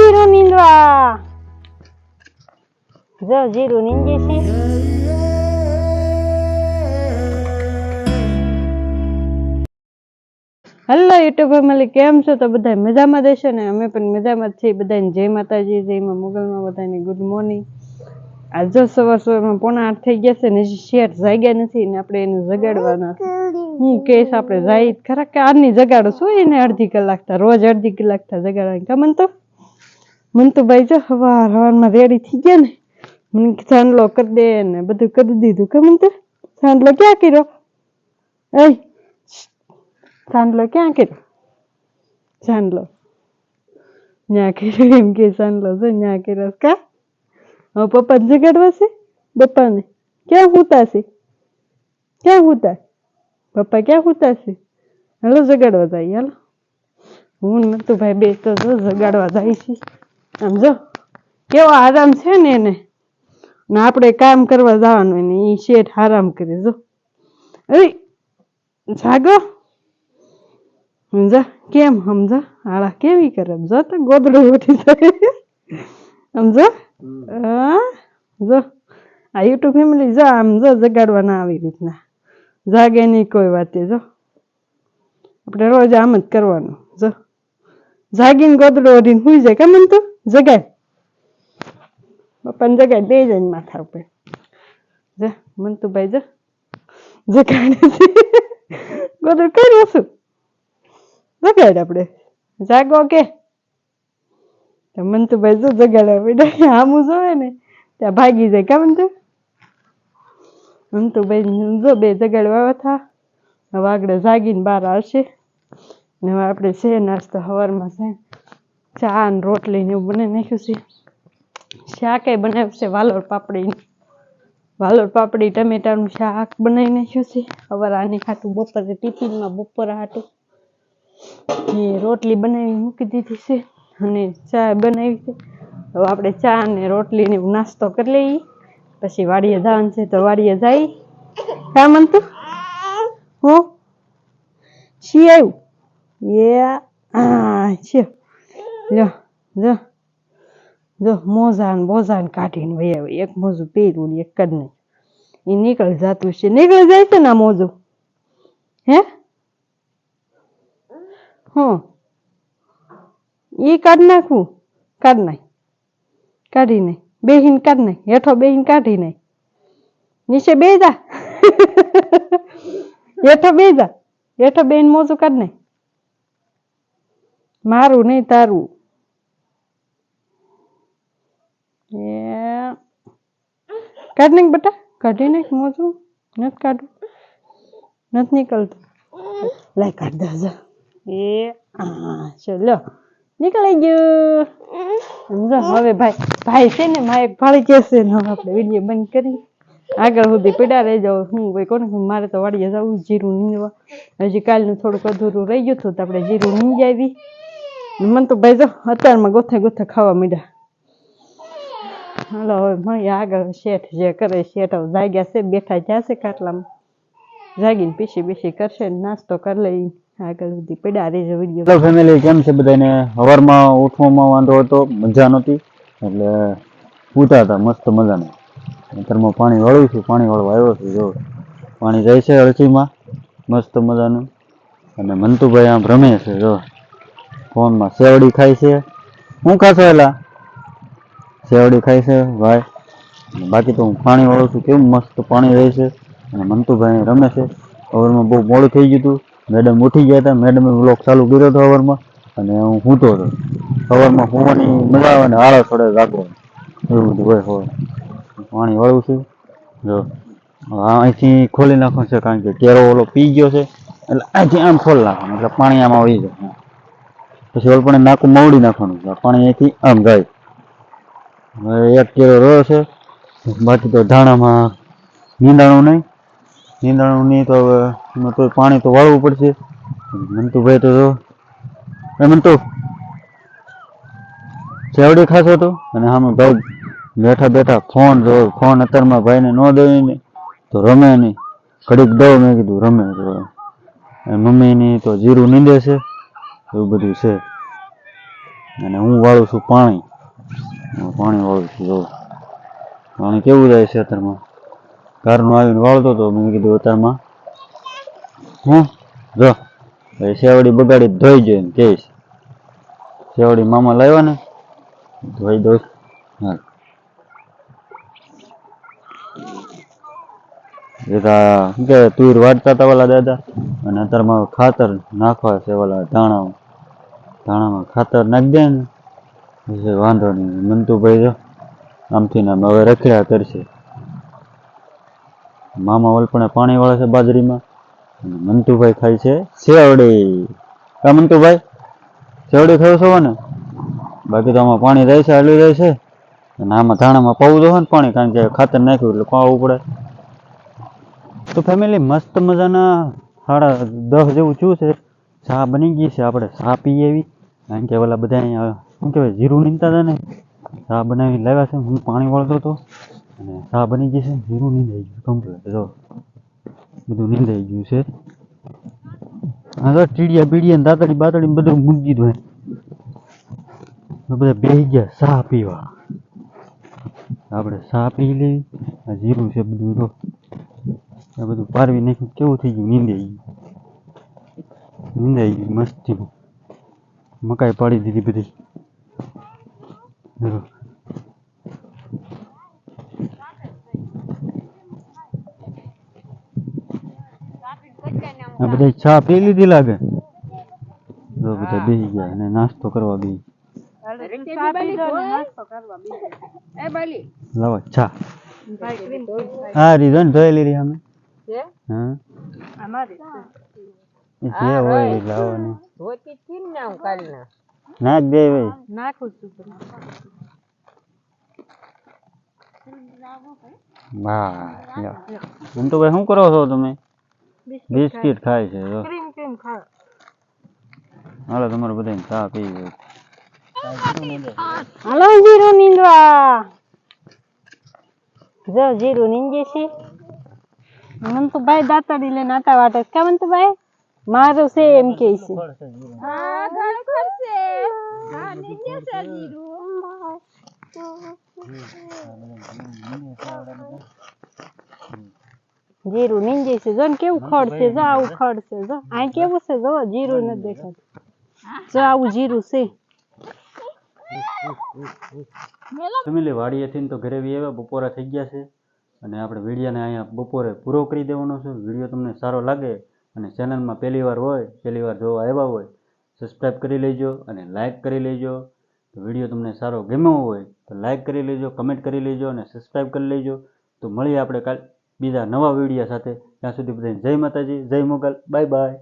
જીરું નીંદવા જો જીરું નીંદે છે યુટ્યુબ ફેમિલી કેમ છો? તો બધા મજામાં દેશો ને? અમે પણ મજામાં છીએ. બધાને જય માતાજી જયમાં મોગલમાં બધાને ગુડ મોર્નિંગ આજ સવાર સવારમાં પોણા આઠ થઈ ગયા છે ને, હજી શેઠ જાગ્યા નથી ને, આપણે એને જગાડવાના હું કહીશ, આપણે જાય ખરા કે આજની જગાડો શું એને અડધી કલાક થા રોજ અડધી કલાક થા જગાડવાની. કમન તો? મન તો ભાઈ જો હવાર હવારમાં રેડી થઈ ગયા ને, મને કે ચાંદલો કરી દે ને બધું કરી દીધું કમન તો. ચાંદલો ક્યાં કર્યો? એ ચાંદલો ક્યાં કર્યો? ચાંદલો ન્યા કર્યો એમ કે ચાંદલો છે, ન્યા કર્યો કા? હવે પપ્પાને જગાડવા છે? પપ્પાને. ક્યાં હુતા છે? ક્યાં હુતા? પપ્પા ક્યાં હુતા છે? હાલો જગાડવા જાય, હાલો. હું નતું ભાઈ બે તો જગાડવા જાય છે. આમ જો કેવો આરામ છે ને એને? ને આપણે કામ કરવા જવાનું ને એ શેઠ આરામ કરે જો. અરે જાગો. સમજા? કેમ સમજા? હાળા કેવી કરે? જો તો ગોદડું ઉઠી જાય. સમજો? હા? જો આ યુટ્યુબ ફેમિલી જો આમ જો જગાડવાના આવી રીતના. જાગે નહીં કોઈ વાતે જો. આપણે રોજ આમ જ કરવાનું જો. જાગીને ગોદડો ઓઢીને સુઈ જાય કેમ તું? જગાય. પપ્પાને જગાય, બે જઈને માથા ઉપર. જા, મંતુભાઈ, જો. જગાડે. છે ગોદર કર્યું શું જગાડ આપણે જાગો કે? મંતુભાઈ, જો જગાડે બેટા આમ જોવે ને, ત્યાં ભાગી જાય કા મંતુ? મંતુભાઈ, જો બે જગાડવા થા. હવે આગળ જાગીને બહાર આવશે. ને હવે આપણે છે, નાસ્તો સવારમાં છે. ચા ને રોટલી ને એવું બનાવી નાખ્યું છે. શાક એ બનાવ્યું છે વાલોર પાપડી વાલોર પાપડી, ટમેટાનું શાક બનાવી નાખ્યું છે. હવે આની ખાટું બપોરે ટિફિનમાં બપોરે હાટું. એ રોટલી બનાવી મૂકી દીધી છે અને ચા બનાવી છે. હવે આપણે ચા ને રોટલી ને એવું નાસ્તો કરી લઈએ. પછી વાડીએ જવાનું છે તો વાડીએ જાય. હા મનતું હું? શી આવ્યું એ છે. જો જો મોજા ને બોજા ને કાઢીને વહી આવે. એક મોજું પહેર્યું ને એક જ નહીં. એ નીકળી જતું છે. નીકળી જાય છે ને મોજું? હે? હું. ઈ કાઢ નાખવું કાઢ નાખ. કાઢી નહીં. બેહીન કાઢ નાખ. હેઠો બેહીન કાઢી નાખ. નીચે બે જા. હેઠો બે જા. હેઠો બેન મોજું કાઢ નાખ. મારું નહીં, તારું એ કાઢ નાખ બેટા. કાઢી નાખ મોજું. નથી કાઢું. નથી નીકળતું. લાય કાઢ દે એ હા ચલો. નીકળી ગયું. સમજો? હવે ભાઈ ભાઈ છે ને મારે ભાળી કહેશે ને આપણે વીડિયો બંધ કરી. આગળ સુધી પીડા રહી જાવ હું ભાઈ કોને મારે તો વાડીએ જવું જીરું નીંદવા હજી કાલનું થોડુંક અધૂરું રહી ગયું હતું તો આપણે જીરું નીંજાવી મને તો ભાઈ જો અત્યારમાં ગોથે ગોથે ખાવા માંડ્યા. હાલો, હવે મળીએ આગળ શેઠ જે કરે શેઠ જાગ્યા છે, બેઠા છે ખાટલામાં. જાગીને પીસી પીસી કરશે નાસ્તો કરી લઈ. આગળ સુધી પડ્યા રહેજો વીડિયો. હેલો ફેમિલી કેમ છે બધાને હવારમાં ઉઠવામાં વાંધો હતો, મજા નહોતી, એટલે પૂતા હતા, મસ્ત મજાના. ઘરમાં પાણી વાળું છું, પાણી વળવા આવ્યો છું, જો. પાણી જાય છે અળસીમાં મસ્ત મજાનું. અને મંતુભાઈ આમ રમે છે, જો. ફોનમાં સેવડી ખાય છે. હું ખાશો એલા? સેવડી ખાય છે, ભાઈ. બાકી તો હું પાણી વાળું છું, કેવું મસ્ત પાણી રહે છે. અને મંતુભાઈ રમે છે. ઓવરમાં બહુ મોડું થઈ ગયું હતું. મેડમ ઉઠી ગયા હતા. મેડમે બ્લોક ચાલુ કર્યો હતો ઓવરમાં અને હું સૂતો હતો. સવારમાં હોવાની મજા આવે ને આળસ થોડે રાખવાનું એવું બધું હોય હોય. પાણી વાળું છું. જો અહીંથી ખોલી નાખવાનું છે, કારણ કે કેરો ઓલો પી ગયો છે. એટલે અહીંથી આમ ખોલી નાખવાનું. એટલે પાણી આમાં આવી જાય. પછી ઓલપણે પણ નાકું મવડી નાખવાનું પાણી અહીંથી આમ હવે એક કેરો રહ્યો છે. બાકી તો ધાણામાં નીંદાણું નહીં. નીંદાણું નહીં તો હવે તો પાણી તો વાળવું પડશે. મંતુભાઈ તો જો. એ મંતુ ચેવડી ખાશો તો? અને આમાં ભાઈ બેઠા બેઠા ફોન જો, ફોન અત્યારમાં ભાઈને ન દઈ ને તો રમે નહીં. ઘડીક દઉં મેં કીધું રમે તો મમ્મીની તો જીરું નીંદે છે. એવું બધું છે. અને હું વાળું છું પાણી. પાણી વાળું છું પાણી કેવું જાય છે અત્યારમાં? ઘરનું આવીને વાળતો હતો મેં કીધું અત્યારમાં. હું જો. શેવડી બગાડી ધોઈ જોઈએ ને કહીશ શેવડી મામા લાવ્યા ને? ધોઈ દઉં. હા એક શું તુર વાટતા હતા વાલા દાદા. અને અત્યારમાં ખાતર નાખવા છે ઓલા ધાણા. ધાણામાં ખાતર નાખી દે ને. વાંધો નહીં. મંતુભાઈ જો, આમથી ને આમ હવે રખડ્યા કરશે. મામા ઓલપણે પાણી વાળે છે બાજરીમાં. મંતુભાઈ ખાય છે શેવડી કા મંતુભાઈ? શેવડી ખાવ છો ને બાકી તો આમાં પાણી રહે છે, હાલ્યું રહે છે. અને આમાં ધાણામાં પાવું હોય ને પાણી, કારણ કે ખાતર નાખ્યું એટલે પાવું પડે. તો ફેમિલી મસ્ત મજાના સાડા દસ જેવું થયું છે. ચા બની ગઈ છે આપણે, ચા પીએ એવી. કારણ કે ઓલા બધા અહીંયા શું કહેવાય, જીરું નીંદતા હતા ને સા બનાવી લાવ્યા છે, હું પાણી વાળતો હતો અને સા બની જશે જીરું નીંદાઈ ગયું કમ્પ્લીટ જો, બધું નીંદાઈ ગયું છે. હા તો ટીડિયા બીડિયા દાતડી બાતડી બધું મૂકી દીધું બધા બેસી ગયા સા પીવા. આપણે સા પી લેવી આ જીરું છે બધું તો આ બધું પારવી નાખ્યું, કેવું થઈ ગયું, નીંદાઈ ગયું. નીંદાઈ ગયું મસ્તી મકાઈ પાડી દીધી બધી. આ બધા ચા પી લીધી લાગે? જો બધા બેસી ગયા અને નાસ્તો કરવા બી લાવો ચા. હા રીધો ને ધોઈ લીધી અમે. હા? જે હોય લાવો ને નાખ દે ભાઈ. નાખું છું વાહ. તો ભાઈ શું કરો છો તમે? બિસ્કિટ ખાય. છે હાલો તમારે બધાને ચા પી ગયો હાલો જીરો નીંદવા. જો જીરું નીંદે છે. મંતુભાઈ દાતાડી લઈને આટા વાટે. કા મંતુભાઈ મારું છે એમ કે છે. જીરું નીંદે છે. જો ને કેવું ખડ છે. જો આવું ખડ છે. જો આ કેવું છે? જો જીરું નથી દેખાતું જો આવું જીરું છે. ફેમિલી વાડીએથી તો ઘરે આવ્યા. બપોરા થઈ ગયા છે. અને આપણે વિડીયાને અહીંયા બપોરે પૂરો કરી દેવાનો છે. વીડિયો તમને સારો લાગે અને ચેનલમાં પહેલી વાર હોય, પહેલી વાર જોવા આવ્યા હોય સબસ્ક્રાઈબ કરી લેજો અને લાઇક કરી લેજો. વીડિયો તમને સારો ગમ્યો હોય, તો લાઇક કરી લેજો કમેન્ટ કરી લેજો અને સબસ્ક્રાઈબ કરી લેજો. તો મળીએ આપણે કાલ બીજા નવા વીડિયો સાથે. ત્યાં સુધી બધાને જય માતાજી, જય મોગલ બાય બાય